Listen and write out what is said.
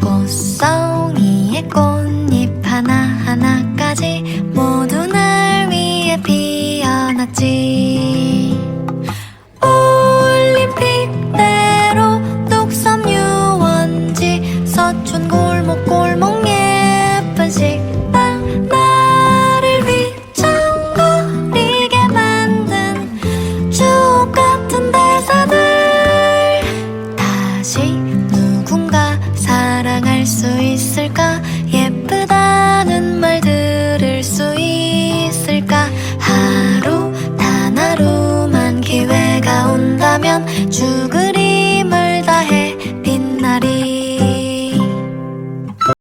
꽃송이의 꽃잎 하나하나까지 모두 날 위해 피어났지. 올림픽대로 녹섬 유원지 서촌고 알 수 있을까? 예쁘다는 말 들을 수 있을까? 하루 단 하루만 기회가 온다면 죽을